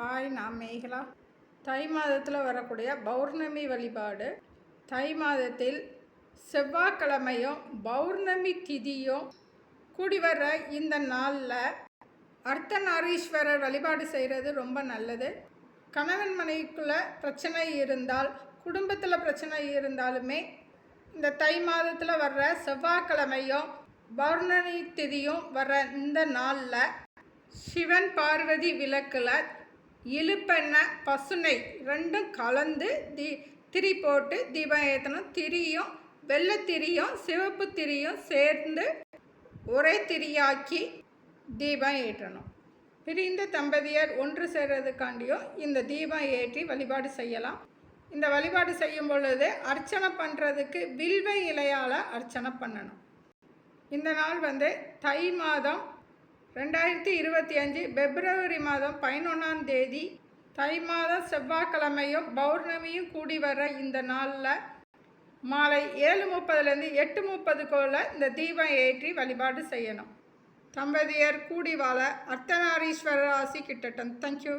Hi நான் மேகலா. தை மாதத்தில் வரக்கூடிய பௌர்ணமி வழிபாடு. தை மாதத்தில் செவ்வாய்க்கிழமையும் பௌர்ணமி திதியும் கூடி வர்ற இந்த நாளில் அர்த்தநாரீஸ்வரர் வழிபாடு செய்கிறது ரொம்ப நல்லது. கணவன் மனைவிக்குள்ளே பிரச்சனை இருந்தால் குடும்பத்தில் பிரச்சனை இருந்தாலுமே இந்த தை மாதத்தில் வர்ற செவ்வாய்க்கிழமையும் பௌர்ணமி திதியும் வர்ற இந்த நாளில் சிவன் பார்வதி விளக்கில் இழுப்பெண்ணெய் பசுனை ரெண்டும் கலந்து தி திரி போட்டு தீபம் ஏற்றணும் திரியும் வெள்ளைத்திரியும் சிவப்பு திரியும் சேர்ந்து ஒரே திரியாக்கி தீபம் ஏற்றணும். பிரிந்த தம்பதியர் ஒன்று சேர்றதுக்காண்டியும் இந்த தீபம் ஏற்றி வழிபாடு செய்யலாம். இந்த வழிபாடு செய்யும் பொழுது அர்ச்சனை பண்ணுறதுக்கு வில்வ இலையால் அர்ச்சனை பண்ணணும். இந்த நாள் வந்து தை மாதம் ரெண்டாயிரத்தி இருபத்தி அஞ்சு பிப்ரவரி மாதம் பதினொன்றாம் தேதி தை மாதம் செவ்வாய்க்கிழமையும் பௌர்ணமியும் கூடி வர இந்த நாளில் மாலை ஏழு முப்பதுலேருந்து எட்டு முப்பதுக்குள்ள இந்த தீபம் ஏற்றி வழிபாடு செய்யணும். தம்பதியர் கூடி வாழ அர்த்தநாரீஸ்வரர் ஆசி கிட்டட்டும். தேங்க்யூ